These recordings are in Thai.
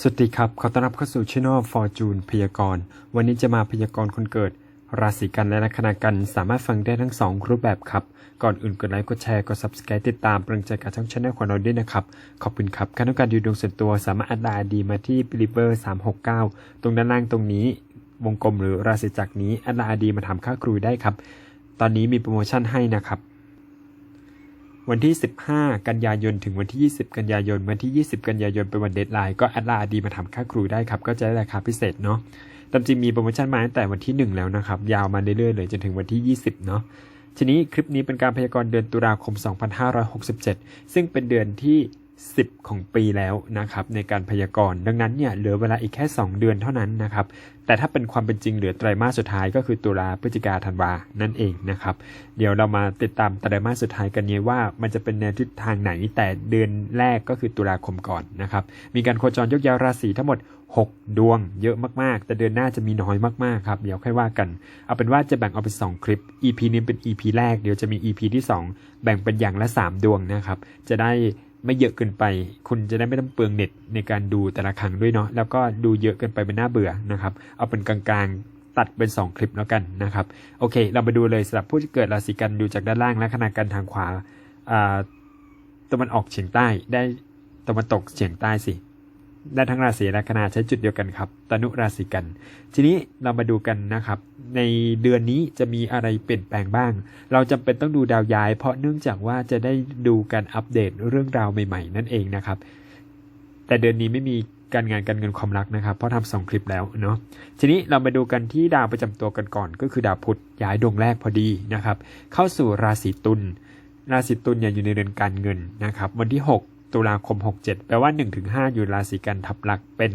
สวัสดีครับ ขอต้อนรับเข้าสู่ช่อง Fortune พยากรณ์ วันนี้จะมาพยากรณ์คนเกิด ราศีกันและลัคนากัน สามารถฟังได้ทั้ง 2 รูปแบบครับ ก่อนอื่นกดไลค์ กดแชร์ กด subscribe ติดตามป็นกำลังใจกับช่องช anel ของเราด้วยนะครับ ขอบคุณครับการต้องการดูดวงส่วนตัวสามารถอัดไลน์ดีมาที่ believer 369 ตรงด้านล่างตรงนี้ วงกลมหรือราศีจักรนี้อัดไลน์ดีมาทำค่าครูได้ครับ ตอนนี้มีโปรโมชั่นให้นะครับ วันที่ 15 กันยายนถึงวันที่ 20 กันยายน วันที่ 20 กันยายนเป็นวันเดทไลน์ก็แอดไลน์ดีมาทำค่าครูได้ครับ ก็จะได้ราคาพิเศษเนาะตามจริงมีโปรโมชั่นมาตั้งแต่วันที่ 1 แล้วนะครับ ยาวมาเรื่อยๆเลยจนถึงวันที่ 20 เนาะทีนี้คลิปนี้เป็นการพยากรณ์เดือนตุลาคม 2567 ซึ่งเป็นเดือนที่ 10 ของปีแล้วนะครับในการพยากรณ์ดังนั้นเนี่ยเหลือเวลาอีกแค่ 2 เดือนเท่านั้นนะครับ แต่ถ้าเป็นความเป็นจริงเหลือไตรมาสสุดท้ายก็คือตุลาพฤศจิกาธันวานั่นเองนะครับ เดี๋ยวเรามาติดตามไตรมาสสุดท้ายกันเนี้ว่ามันจะเป็นแนวทิศทางไหน แต่เดือนแรกก็คือตุลาคมก่อนนะครับ มีการโคจรยกย้ายราศีทั้งหมด 6 ดวงเยอะมากๆ แต่เดือนหน้าจะมีน้อยมากๆครับ เดี๋ยวค่อยว่ากัน เอาเป็นว่าจะแบ่งออกเป็น 2 คลิป EP นี้เป็น EP แรก เดี๋ยวจะมี EP ที่ 2 แบ่งเป็นอย่างละ 3 ดวงนะครับ จะได้ ไม่เยอะเกินไป คุณจะได้ไม่ต้องเปลืองเน็ตในการดูแต่ละครั้งด้วยเนาะแล้วก็ดูเยอะเกินไปเป็นน่าเบื่อนะครับ เอาเป็นกลางๆ ตัดเป็น 2 คลิปแล้วกันนะครับโอเค เรามาดูเลยสำหรับผู้ที่เกิดราศีกันดูจากด้านล่างและขนาดกันทางขวาอ่าตะวันออกเฉียงใต้ได้ตะวันตกเฉียงใต้สิ ได้ทั้งราศีและคณะใช้จุดเดียวกันครับตนุราศีกัน ทีนี้เรามาดูกันนะครับ ในเดือนนี้จะมีอะไรเปลี่ยนแปลงบ้าง เราจำเป็นต้องดูดาวย้าย เพราะเนื่องจากว่าจะได้ดูการอัปเดตเรื่องราวใหม่ๆ นั่นเองนะครับ แต่เดือนนี้ไม่มีการงานการเงินความรักนะครับ เพราะทำสองคลิปแล้วเนาะทีนี้เรามาดูกันที่ดาวประจำตัวกันก่อน ก็คือดาวพุธย้ายดวงแรกพอดีนะครับ เข้าสู่ราศีตุลราศีตุลเนี่ยอยู่ในเดือนการเงินนะครับ วันที่ 6 ตุลาคม 67 แปลว่า 1-5 อยู่ราศีกันทับลักเป็น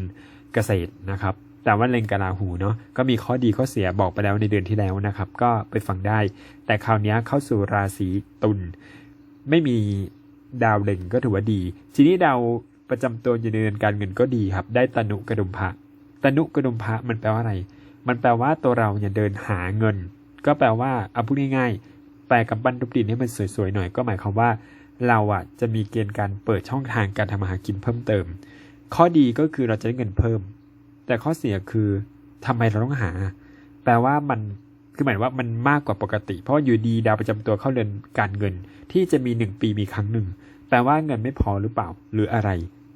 เกษตรนะครับแต่ว่าเล็งกราหูเนาะก็มีข้อดีข้อเสียบอกไปแล้วในเดือนที่แล้วนะครับ ก็ไปฟังได้ แต่คราวนี้เข้าสู่ราศีตุลไม่มีดาวเล็งก็ถือว่าดี ทีนี้ดาวประจำตัวอยู่ในเดือนการเงินก็ดีครับ ได้ตนุกระดุมพระตนุกระดุมพระมันแปลว่าอะไร มันแปลว่าตัวเราเนี่ยเดินหาเงิน ก็แปลว่าเอาพูดง่ายๆแปลกับบันทุบดินให้มันสวยๆหน่อยก็หมายความว่า เราอะจะมีเกณฑ์การเปิดช่องทางการทำมาหากินเพิ่มเติม ข้อดีก็คือเราจะได้เงินเพิ่ม แต่ข้อเสียคือทำไมเราต้องหา แปลว่ามันคือหมายว่ามันมากกว่าปกติ เพราะอยู่ดีดาวประจำตัวเข้าเรือนการเงิน ที่จะมีหนึ่งปีมีครั้งหนึ่งแปลว่าเงินไม่พอหรือเปล่าหรืออะไร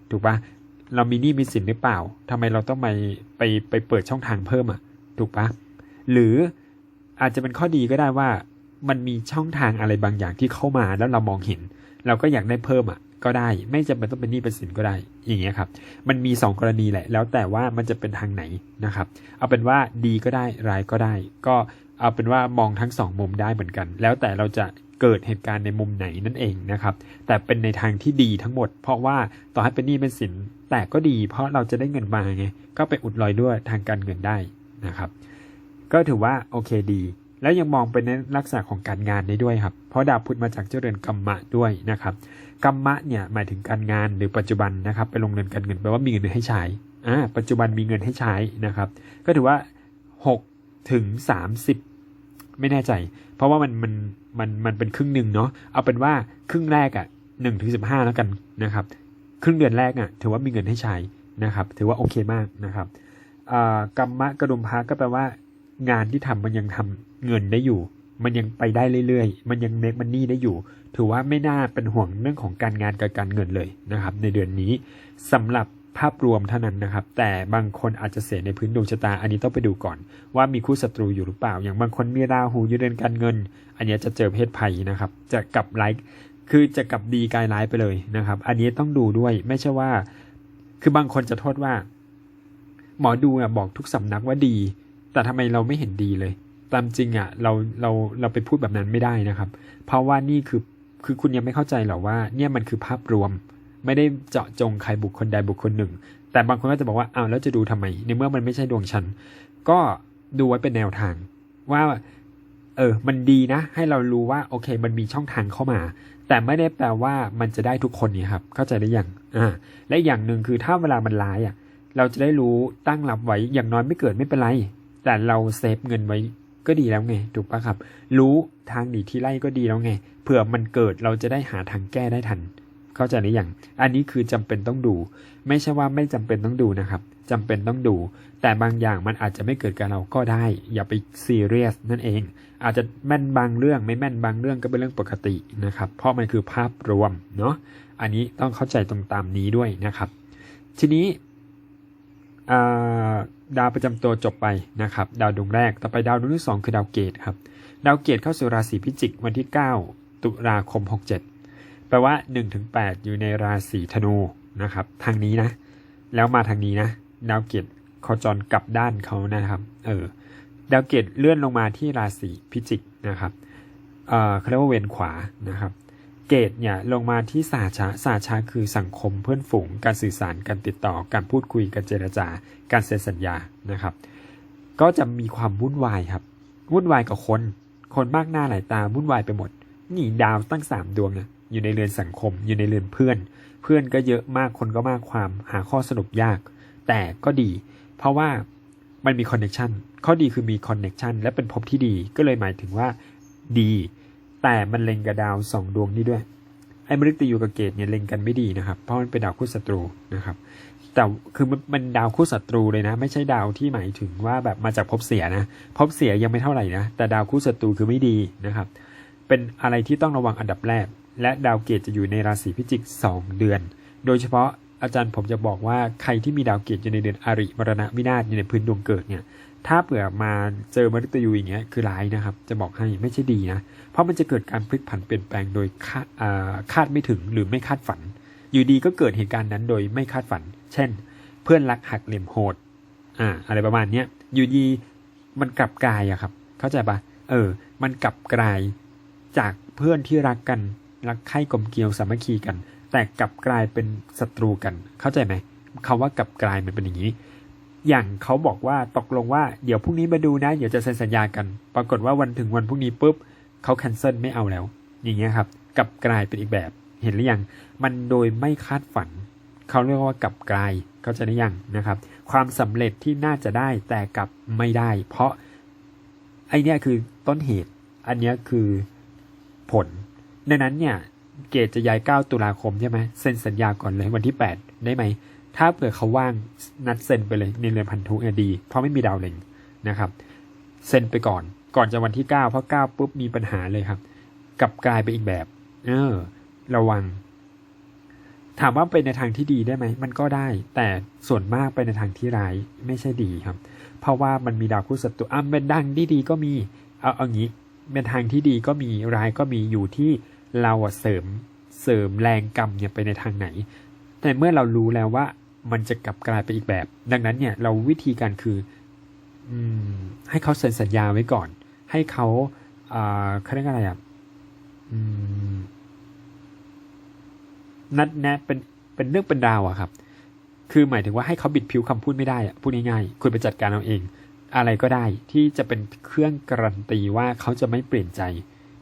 ถูกปะเรามีหนี้มีสินหรือเปล่าทำไมเราต้องไปไปไปเปิดช่องทางเพิ่มอะ ถูกปะหรืออาจจะเป็นข้อดีก็ได้ว่า มันมีช่องทางอะไรบางอย่างที่เข้ามาแล้วเรามองเห็น เราก็อยากได้เพิ่มอะก็ได้ ไม่จำเป็นต้องเป็นหนี้เป็นสินก็ได้ อย่างเงี้ยครับ มันมี 2 กรณีแหละ แล้วแต่ว่ามันจะเป็นทางไหนนะครับ เอาเป็นว่าดีก็ได้ร้ายก็ได้ ก็เอาเป็นว่ามองทั้งสองมุมได้เหมือนกัน แล้วแต่เราจะเกิดเหตุการณ์ในมุมไหนนั่นเองนะครับ แต่เป็นในทางที่ดีทั้งหมด เพราะว่าต่อให้เป็นหนี้เป็นสิน แต่ก็ดี เพราะเราจะได้เงินมาไง ก็ไปอุดรอยด้วยทางการเงินได้นะครับ ก็ถือว่าโอเคดี แล้วยังมองไปในลักษณะของการงานได้ด้วยครับ เพราะดาวพุธมาจากเจ้าเรือนกรรมะด้วยนะครับกรรมะเนี่ยหมายถึงการงานหรือปัจจุบันนะครับไปลงเรือนการเงินแปลว่ามีเงินให้ใช้อ่าปัจจุบันมีเงินให้ใช้นะครับ ก็ถือว่า6ถึง30 ไม่แน่ใจ เพราะว่ามันมันมันมันเป็นครึ่งหนึ่งเนาะเอาเป็นว่าครึ่งแรกอะ่ะหนึ่งถึงสิบห้าแล้วกันนะครับครึ่งเดือนแรกอะถือว่ามีเงินให้ใช้นะครับถือว่าโอเคมากนะครับอ่ากรรมะกระดุมพระก็แปลว่างานที่ทำมันยังทำ เงินได้อยู่ มันยังไปได้เรื่อยๆ มันยังเมคมันนี่ได้อยู่ ถือว่าไม่น่าเป็นห่วงเรื่องของการงานกับการเงินเลยนะครับ ในเดือนนี้สำหรับภาพรวมเท่านั้นนะครับ แต่บางคนอาจจะเสียในพื้นดวงชะตา อันนี้ต้องไปดูก่อน ว่ามีคู่ศัตรูอยู่หรือเปล่า อย่างบางคนมีราหูอยู่เดือนการเงิน อันนี้จะเจอเพศภัยนะครับ จะกลับไลค์คือจะกลับดีกลายร้ายไปเลยนะครับ อันนี้ต้องดูด้วยไม่ใช่ว่า คือบางคนจะโทษว่า หมอดูอะบอกทุกสำนักว่าดี แต่ทำไมเราไม่เห็นดีเลย ตามจริงอะเราเราเราไปพูดแบบนั้นไม่ได้นะครับ เพราะว่านี่คือคือคุณยังไม่เข้าใจหรอว่า เนี่ยมันคือภาพรวม ไม่ได้เจาะจงใครบุคคลใดบุคคลหนึ่ง แต่บางคนก็จะบอกว่าอ้าวแล้วจะดูทำไม ในเมื่อมันไม่ใช่ดวงฉัน ก็ดูไว้เป็นแนวทาง ว่า เออ มันดีนะ ให้เรารู้ว่าโอเค มันมีช่องทางเข้ามา แต่ไม่ได้แปลว่ามันจะได้ทุกคนนี่ครับ เข้าใจได้ยังอ่า และอย่างหนึ่งคือถ้าเวลามันร้ายอะ เราจะได้รู้ตั้งรับไว้อย่างน้อยไม่เกิดไม่เป็นไร แต่เราเซฟเงินไว้ ก็ดีแล้วไง ถูกปะครับ รู้ทางหนีที่ไล่ก็ดีแล้วไง เผื่อมันเกิดเราจะได้หาทางแก้ได้ทัน เข้าใจหรือยังอันนี้คือจำเป็นต้องดู ไม่ใช่ว่าไม่จำเป็นต้องดูนะครับจำเป็นต้องดู แต่บางอย่างมันอาจจะไม่เกิดกับเราก็ได้ อย่าไปซีเรียสนั่นเอง อาจจะแม่นบางเรื่องไม่แม่นบางเรื่องก็เป็นเรื่องปกตินะครับ เพราะมันคือภาพรวมเนาะ อันนี้ต้องเข้าใจตรงตามนี้ด้วยนะครับ ทีนี้ ดาวประจำตัวจบไปนะครับ ดาวดวงแรกต่อไปดาวดวงที่สองคือดาวเกตครับ ดาวเกตเข้าสู่ราศีพิจิกวันที่ 9 ตุลาคม 67 แปลว่า 1-8 อยู่ในราศีธนูนะครับ ทางนี้นะ แล้วมาทางนี้นะ ดาวเกตโคจรกลับด้านเขานะครับ เออ ดาวเกตเลื่อนลงมาที่ราศีพิจิกนะครับ เอ่อเขาเรียกว่าเวนขวานะครับ เกตเนี่ยลงมาที่สาชาสาชาคือสังคมเพื่อนฝูง การสื่อสารการติดต่อ การพูดคุยการเจรจา การเซ็นสัญญานะครับ ก็จะมีความวุ่นวายครับวุ่นวายกับคน คนมากหน้าหลายตาวุ่นวายไปหมดนี่ดาวตั้งสามดวงนะอยู่ในเรือนสังคม อยู่ในเรือนเพื่อน เพื่อนก็เยอะมากคนก็มากความหาข้อสรุปยาก แต่ก็ดี เพราะว่ามันมีคอนเน็ชันข้อดีคือมีคอนเน็ชันและเป็นภพที่ดีก็เลยหมายถึงว่าดี แต่มันเล็งกับดาวสองดวงนี้ด้วยไอ้มฤตยูกับเกตเนี่ยเล็งกันไม่ดีนะครับ เพราะมันเป็นดาวคู่ศัตรูนะครับ แต่คือมันมันดาวคู่ศัตรูเลยนะ ไม่ใช่ดาวที่หมายถึงว่าแบบมาจากภพเสียนะภพเสียยังไม่เท่าไหร่นะแต่ดาวคู่ศัตรูคือไม่ดีนะครับ เป็นอะไรที่ต้องระวังอันดับแรก และดาวเกตจะอยู่ในราศีพิจิก 2 เดือน โดยเฉพาะอาจารย์ผมจะบอกว่าใครที่มีดาวเกตอยู่ในเดือนอริมรณะวินาศอยู่ในพื้นดวงเกิดเนี่ย ถ้าเผื่อมาเจอมฤตยูอย่างเงี้ยคือร้ายนะครับ จะบอกให้ไม่ใช่ดีนะ เพราะมันจะเกิดการพลิกผันเปลี่ยนแปลงโดยคาดคาดไม่ถึงหรือไม่คาดฝัน อยู่ดีก็เกิดเหตุการณ์นั้นโดยไม่คาดฝัน เช่น เพื่อนรักหักเหลี่ยมโหดอ่าอะไรประมาณเนี้ยอยู่ดีมันกลับกลายอะครับ เข้าใจปะเออ มันกลับกลายจากเพื่อนที่รักกันรักใคร่กลมเกลียวสามัคคีกัน แต่กลับกลายเป็นศัตรูกัน เข้าใจไหมคำว่ากลับกลายมันเป็นอย่างนี้ อย่างเขาบอกว่าตกลงว่าเดี๋ยวพรุ่งนี้มาดูนะ เดี๋ยวจะเซ็นสัญญากัน ปรากฏว่าวันถึงวันพรุ่งนี้ปุ๊บเขาแคนเซิลไม่เอาแล้ว อย่างเงี้ยครับกลับกลายเป็นอีกแบบ เห็นหรือยัง มันโดยไม่คาดฝัน เขาเรียกว่ากลับกลายเขาจะได้ยังนะครับ ความสำเร็จที่น่าจะได้แต่กลับไม่ได้ เพราะไอเนี้ยคือต้นเหตุ อันเนี้ยคือผลดังนั้นเนี่ยเกตจะย้าย 9 ตุลาคมใช่ไหมเซ็นสัญญาก่อนเลยวันที่ 8 ได้ไหม ถ้าเผื่อเขาว่างนัดเซ็นไปเลยในเรือนพันธุเนี่ยดี เพราะไม่มีดาวเล็งนะครับ เซ็นไปก่อน ก่อนจะวันที่ 9 เพราะ 9 ปุ๊บมีปัญหาเลยครับ กลับกลายไปอีกแบบ เออ ระวัง ถามว่าไปในทางที่ดีได้ไหม มันก็ได้ แต่ส่วนมากไปในทางที่ร้ายไม่ใช่ดีครับ เพราะว่ามันมีดาวคู่ศัตรูอะเป็นดังที่ดีก็มี เอาเอางี้ เป็นทางที่ดีก็มี ร้ายก็มี อยู่ที่เราเสริม เสริมแรงกรรมเนี่ยไปในทางไหน แต่เมื่อเรารู้แล้วว่า มันจะกลับกลายไปอีกแบบ ดังนั้นเนี่ยเราวิธีการคืออืมให้เขาเซ็นสัญญาไว้ก่อน ให้เขาอ่าเขาเรียกอะไรอะนัดแนะเป็นเป็นเรื่องเป็นราวอะครับ คือหมายถึงว่าให้เขาบิดผิวคำพูดไม่ได้อะพูดง่ายๆคุณไปจัดการเอาเอง อะไรก็ได้ที่จะเป็นเครื่องการันตีว่าเขาจะไม่เปลี่ยนใจ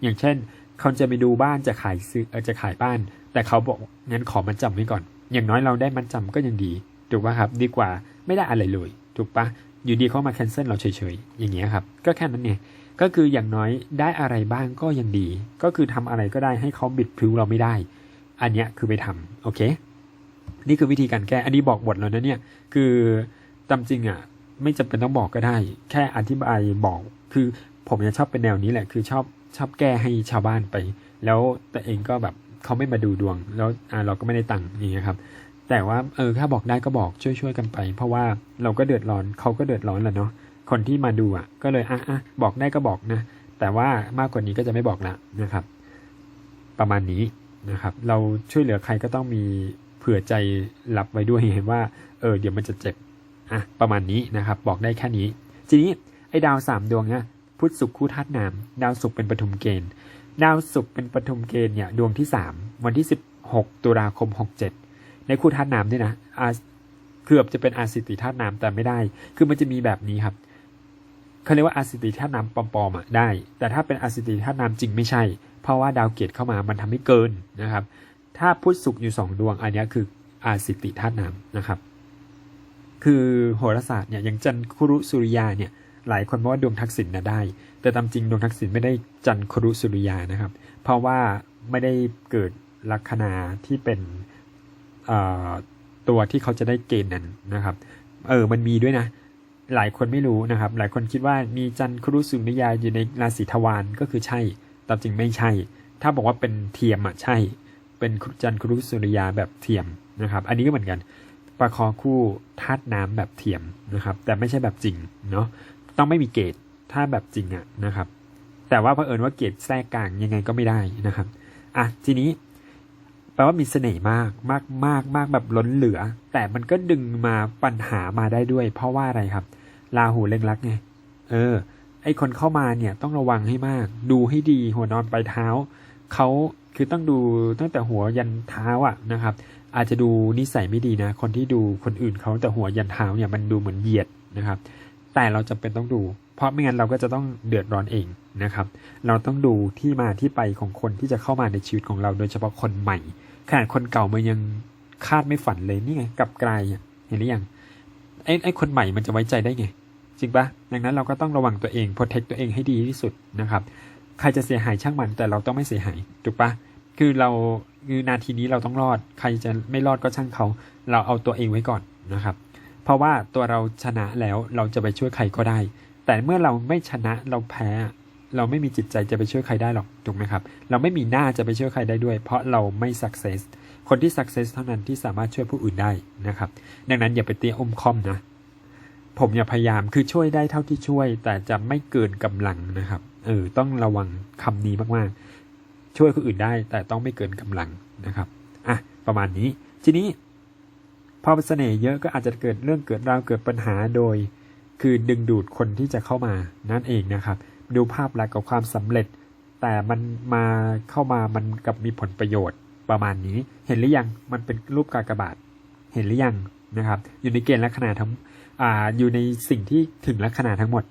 อย่างเช่นเขาจะไปดูบ้านจะขายซื้อเออจะขายบ้าน แต่เขาบอกงั้นขอมันจำไว้ก่อน อย่างน้อยเราได้มันจำก็ยังดี ถูกป่ะครับ ดีกว่าไม่ได้อะไรเลย ถูกปะอยู่ดีเขามาแคนเซิลเราเฉยๆ อย่างเงี้ยครับ ก็แค่นั้นเนี่ย ก็คืออย่างน้อยได้อะไรบ้างก็ยังดี ก็คือทำอะไรก็ได้ให้เขาบิดผิวเราไม่ได้ อันเนี้ยคือไปทำโอเค นี่คือวิธีการแก้ อันนี้บอกบทแล้วนะเนี่ย คือตามจริงอะ ไม่จำเป็นต้องบอกก็ได้ แค่อธิบายบอก คือผมจะชอบเป็นแนวนี้แหละ คือชอบชอบแก้ให้ชาวบ้านไป แล้วแต่เองก็แบบ เขาไม่มาดูดวง แล้วเราก็ไม่ได้ตังค์อย่างเงี้ยครับ แต่ว่าเออถ้าบอกได้ก็บอกช่วยๆกันไป เพราะว่าเราก็เดือดร้อนเขาก็เดือดร้อนแหละเนาะคนที่มาดูอะ ก็เลยอะอะบอกได้ก็บอกนะ แต่ว่ามากกว่านี้ก็จะไม่บอกละนะครับ ประมาณนี้นะครับ เราช่วยเหลือใครก็ต้องมีเผื่อใจรับไว้ด้วยเห็นว่าเออเดี๋ยวมันจะเจ็บอะประมาณนี้นะครับ บอกได้แค่นี้ ทีนี้ไอ้ดาวสามดวงเนี่ยพุธศุกร์คู่ธาตุน้ำดาวศุกร์เป็นปฐุมเกณฑ์ ดาวศุกร์เป็นปฐุมเกณฑ์เนี่ยดวงที่สามวันที่สิบหกตุลาคมหกเจ็ดในคู่ธาตุน้ำด้วยนะอาเกือบจะเป็นอาสิติธาตุน้ำแต่ไม่ได้ คือมันจะมีแบบนี้ครับเขาเรียกว่าอาสิติธาตุน้ำปลอมๆอะได้ แต่ถ้าเป็นอาสิติธาตุน้ำจริงไม่ใช่ เพราะว่าดาวเกตเข้ามามันทำให้เกินนะครับ ถ้าพุธศุกร์อยู่สองดวงอันนี้คืออาสิติธาตุน้ำนะครับ คือโหราศาสตร์เนี่ยอย่างจันคุรุสุริยาเนี่ย หลายคนบอกว่าดวงทักษิณนะได้ แต่ตามจริงดวงทักษิณไม่ได้จันครุสุริยานะครับ เพราะว่าไม่ได้เกิดลัคนาที่เป็นตัวที่เขาจะได้เกณฑ์นั้นนะครับ เออ มันมีด้วยนะ หลายคนไม่รู้นะครับ หลายคนคิดว่ามีจันทร์ครุสุนิยาอยู่ในราศีทวารก็คือใช่ ตามจริงไม่ใช่ ถ้าบอกว่าเป็นเทียมอะใช่ เป็นจันทร์ครุสุริยาแบบเทียมนะครับ อันนี้ก็เหมือนกันประคอคู่ธาตุน้ำแบบเทียมนะครับ แต่ไม่ใช่แบบจริงเนาะ ต้องไม่มีเกตถ้าแบบจริงอะนะครับ แต่ว่าเผอิญว่าเกตแทรกกลางยังไงก็ไม่ได้นะครับอะทีนี้แปลว่ามีเสน่ห์มากมากมากมากแบบล้นเหลือ แต่มันก็ดึงมาปัญหามาได้ด้วย เพราะว่าอะไรครับลาหูเล็งรักไงเออ ไอคนเข้ามาเนี่ยต้องระวังให้มาก ดูให้ดีหัวนอนปลายเท้าเขาคือต้องดูตั้งแต่หัวยันเท้าอะนะครับ อาจจะดูนิสัยไม่ดีนะ คนที่ดูคนอื่นเขาแต่หัวยันเท้าเนี่ยมันดูเหมือนเหยียดนะครับ แต่เราจำเป็นต้องดู เพราะไม่งั้นเราก็จะต้องเดือดร้อนเองนะครับ เราต้องดูที่มาที่ไปของคนที่จะเข้ามาในชีวิตของเรา โดยเฉพาะคนใหม่ขนาดคนเก่ามันยังคาดไม่ฝันเลยนี่ไงกับกลายเห็นหรือยังไอ้ไอ้คนใหม่มันจะไว้ใจได้ไงจริงปะดังนั้นเราก็ต้องระวังตัวเองโปรเทคตัวเองให้ดีที่สุดนะครับ ใครจะเสียหายช่างมันแต่เราต้องไม่เสียหายถูกปะคือเราคือนาทีนี้เราต้องรอด ใครจะไม่รอดก็ช่างเขา เราเอาตัวเองไว้ก่อนนะครับ เพราะว่าตัวเราชนะแล้วเราจะไปช่วยใครก็ได้ แต่เมื่อเราไม่ชนะเราแพ้ เราไม่มีจิตใจจะไปช่วยใครได้หรอกถูกไหมครับ เราไม่มีหน้าจะไปช่วยใครได้ด้วย เพราะเราไม่ success คนที่ success เท่านั้นที่สามารถช่วยผู้อื่นได้นะครับ ดังนั้นอย่าไปเตี้ยอมคอมนะ ผมอย่าพยายามคือช่วยได้เท่าที่ช่วย แต่จะไม่เกินกำลังนะครับ เออต้องระวังคำนี้มากๆ ช่วยคนอื่นได้แต่ต้องไม่เกินกำลังนะครับ อะประมาณนี้ ทีนี้ พอเสน่ห์เยอะก็อาจจะเกิดเรื่องเกิดราวเกิดปัญหาโดย คือดึงดูดคนที่จะเข้ามานั่นเองนะครับ ดูภาพลักษณ์กับความสำเร็จ แต่มันมาเข้ามามันกับมีผลประโยชน์ประมาณนี้ เห็นหรือยังมันเป็นรูปกากบาท เห็นหรือยังนะครับ อยู่ในเกณฑ์ลักษณะทั้งอ่าอยู่ในสิ่งที่ถึงลักษณะทั้งหมด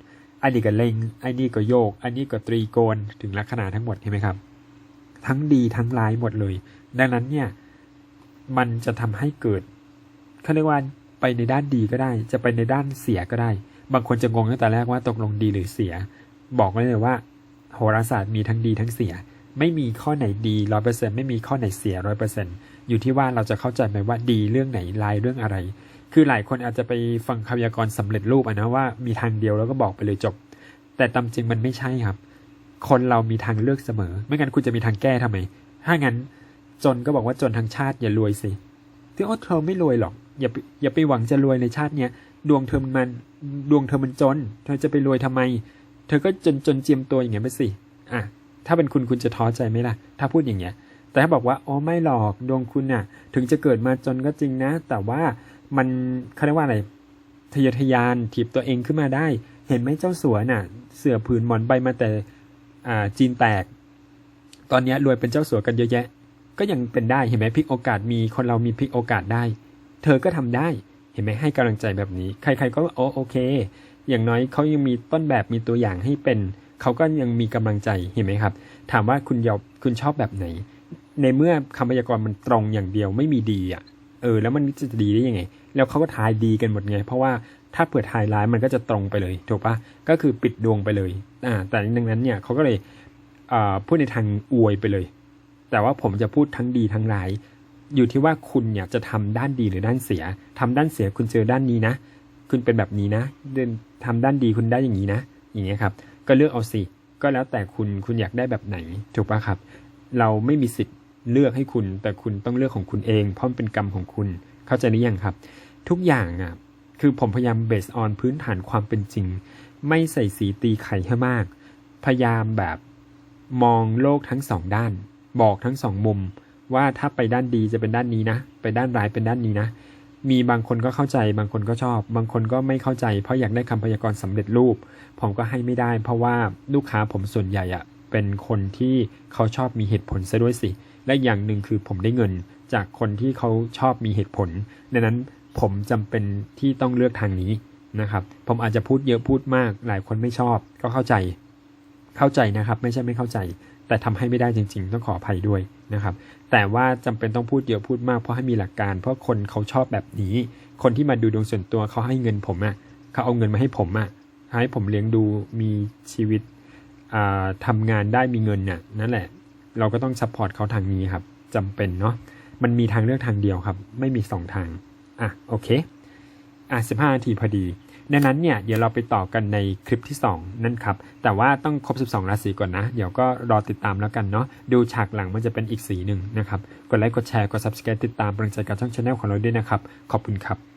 อันนี้ก็เล็งอันนี้ก็โยก อันนี้ก็ตรีโกณถึงลักษณะทั้งหมดเห็นไหมครับ ทั้งดีทั้งร้ายหมดเลย ดังนั้นเนี่ยมันจะทำให้เกิด เขาเรียกว่าไปในด้านดีก็ได้ จะไปในด้านเสียก็ได้ บางคนจะงงตั้งแต่แรกว่าตกลงดีหรือเสีย บอกไว้เลยว่า โหราศาสตร์มีทั้งดีทั้งเสีย ไม่มีข้อไหนดีร้อยเปอร์เซ็นไม่มีข้อไหนเสียร้อยเปอร์เซ็นอยู่ที่ว่าเราจะเข้าใจไหมว่าดีเรื่องไหนลายเรื่องอะไร คือหลายคนอาจจะไปฟังคำยากรณ์สำเร็จรูปอะนะว่ามีทางเดียวแล้วก็บอกไปเลยจบ แต่ตามจริงมันไม่ใช่ครับ คนเรามีทางเลือกเสมอ ไม่งั้นคุณจะมีทางแก้ทำไม ถ้างั้นจนก็บอกว่าจนทางชาติอย่ารวยสิ ที่อ้เธอไม่รวยหรอก อย่าไปอย่าไปหวังจะรวยในชาติเนี้ยดวงเธอมันดวงเธอมันจน เธอจะไปรวยทำไม เธอก็จนจนเจียมตัวอย่างเงี้ยไปสิอะถ้าเป็นคุณคุณจะท้อใจไหมล่ะ ถ้าพูดอย่างเงี้ย แต่ถ้าบอกว่าอ๋อไม่หรอกดวงคุณน่ะ ถึงจะเกิดมาจนก็จริงนะ แต่ว่ามันเขาเรียกว่าอะไรทะเยอทะยานถีบตัวเองขึ้นมาได้ เห็นไหมเจ้าสัวน่ะ เสือผืนหมอนใบมาแต่อ่าจีนแตก ตอนนี้รวยเป็นเจ้าสัวกันเยอะแยะ ก็ยังเป็นได้เห็นไหมพลิกโอกาสมีคนเรามีพลิกโอกาสได้ เธอก็ทำได้เห็นไหมให้กำลังใจแบบนี้ ใคร ๆ ก็โอโอเค อย่างน้อยเขายังมีต้นแบบมีตัวอย่างให้เป็นเขาก็ยังมีกำลังใจเห็นไหมครับ ถามว่าคุณยอมคุณชอบแบบไหน ในเมื่อคำพยากรณ์มันตรงอย่างเดียวไม่มีดีอะเออแล้วมันจะดีได้ยังไง แล้วเขาก็ทายดีกันหมดไง เพราะว่าถ้าเผื่อทายร้ายมันก็จะตรงไปเลยถูกปะก็คือปิดดวงไปเลยอ่าแต่ดังนั้นเนี่ยเขาก็เลยพูดในทางอวยไปเลย แต่ว่าผมจะพูดทั้งดีทั้งร้าย อยู่ที่ว่าคุณเนี่ยจะทำด้านดีหรือด้านเสียทำด้านเสียคุณเจอด้านนี้นะ คุณเป็นแบบนี้นะเดินทำด้านดีคุณได้อย่างนี้นะ อย่างเงี้ยครับ ก็เลือกเอาสิ ก็แล้วแต่คุณคุณอยากได้แบบไหน ถูกปะครับ เราไม่มีสิทธิ์เลือกให้คุณ แต่คุณต้องเลือกของคุณเองเพราะมันเป็นกรรมของคุณ เข้าใจหรือยังครับ ทุกอย่างอะคือผมพยายามเบสออนพื้นฐานความเป็นจริง ไม่ใส่สีตีไข่ให้มาก พยายามแบบมองโลกทั้งสองด้าน บอกทั้งสองมุม ว่าถ้าไปด้านดีจะเป็นด้านนี้นะ ไปด้านร้ายเป็นด้านนี้นะ มีบางคนก็เข้าใจ บางคนก็ชอบ บางคนก็ไม่เข้าใจ เพราะอยากได้คำพยากรณ์สำเร็จรูป ผมก็ให้ไม่ได้ เพราะว่าลูกค้าผมส่วนใหญ่อะเป็นคนที่เขาชอบมีเหตุผลซะด้วยสิ และอย่างหนึ่งคือผมได้เงิน จากคนที่เขาชอบมีเหตุผลดังนั้นผมจำเป็นที่ต้องเลือกทางนี้นะครับ ผมอาจจะพูดเยอะพูดมาก หลายคนไม่ชอบก็เข้าใจ เข้าใจนะครับ ไม่ใช่ไม่เข้าใจ แต่ทำให้ไม่ได้จริง ๆ ต้องขออภัยด้วยนะครับ แต่ว่าจำเป็นต้องพูดเยอะพูดมากเพราะให้มีหลักการ เพราะคนเขาชอบแบบนี้ คนที่มาดูดวงส่วนตัวเขาให้เงินผมอะ่ะเขาเอาเงินมาให้ผมอะ่ะให้ผมเลี้ยงดูมีชีวิตอ่าทำงานได้มีเงินน่ะนั่นแหละ เราก็ต้องซัพพอร์ตเขาทางนี้ครับจำเป็นเนาะมันมีทางเลือกทางเดียวครับ ไม่มีสองทางอะโอเคอะ15นาทีพอดี ดังนั้นเนี่ยเดี๋ยวเราไปต่อกันในคลิปที่ 2 นั่นครับ แต่ว่าต้องครบ 12 ราศีก่อนนะ เดี๋ยวก็รอติดตามแล้วกันเนาะดูฉากหลังมันจะเป็นอีกสีหนึ่งนะครับ กดไลค์กดแชร์กด subscribe ติดตามกำลังใจกับช่องชาแนลของเราด้วยนะครับ ขอบคุณครับ